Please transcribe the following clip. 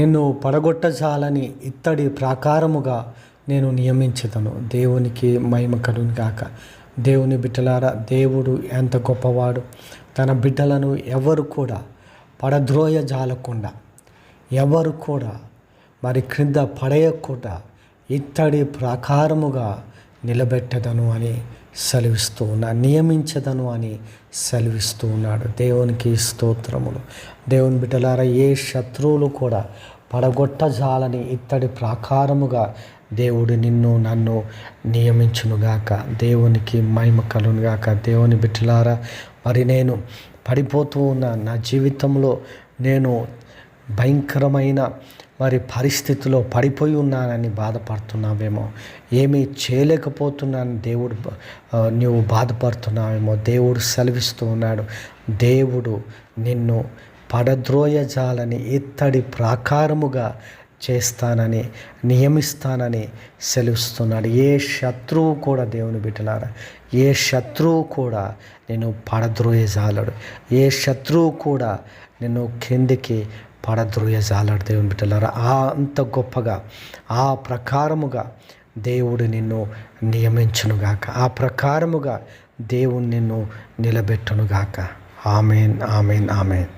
నిన్ను పడగొట్టజాలని ఇత్తడి ప్రాకారముగా నేను నియమించదను. దేవునికి మహిమ కలుగును గాక. దేవుని బిడ్డలారా దేవుడు ఎంత గొప్పవాడు. తన బిడ్డలను ఎవరు కూడా పడద్రోయ జాలకుండా ఎవరు కూడా మరి క్రింద పడేయకుండా ఇత్తడి ప్రాకారముగా నిలబెట్టదను అని సెలవిస్తూ ఉన్నా నియమించదను అని సెలవిస్తూ ఉన్నాడు. దేవునికి స్తోత్రములు. దేవుని బిడ్డలారా ఏ శత్రువులు కూడా పడగొట్టజాలని ఇత్తడి ప్రాకారముగా దేవుడు నిన్ను నన్ను నియమించునుగాక దేవునికి మహిమ కలునుగాక దేవుని బిడ్డలారా మరి నేను పడిపోతూ ఉన్న నా జీవితంలో నేను భయంకరమైన మరి పరిస్థితిలో పడిపోయి ఉన్నానని బాధపడుతున్నావేమో. ఏమీ చేయలేకపోతున్నాను. దేవుడు నువ్వు బాధపడుతున్నావేమో. దేవుడు సెలవిస్తూ ఉన్నాడు. దేవుడు నిన్ను పడద్రోయజాలని ఇత్తడి ప్రాకారముగా చేస్తానని నియమిస్తానని సెలవిస్తున్నాడు. ఏ శత్రువు కూడా దేవుని బిడ్డలారా ఏ శత్రువు కూడా నేను పడద్రోయజాలడు ఏ శత్రువు కూడా నిన్ను క్రిందికి పడద్రోయజాలడు దేవుని బిడ్డలారా. ఆ అంత గొప్పగా ఆ ప్రకారముగా దేవుడు నిన్ను నియమించునుగాక ఆ ప్రకారముగా దేవుడు నిన్ను నిలబెట్టునుగాక ఆమెన్ ఆమెన్ ఆమెన్.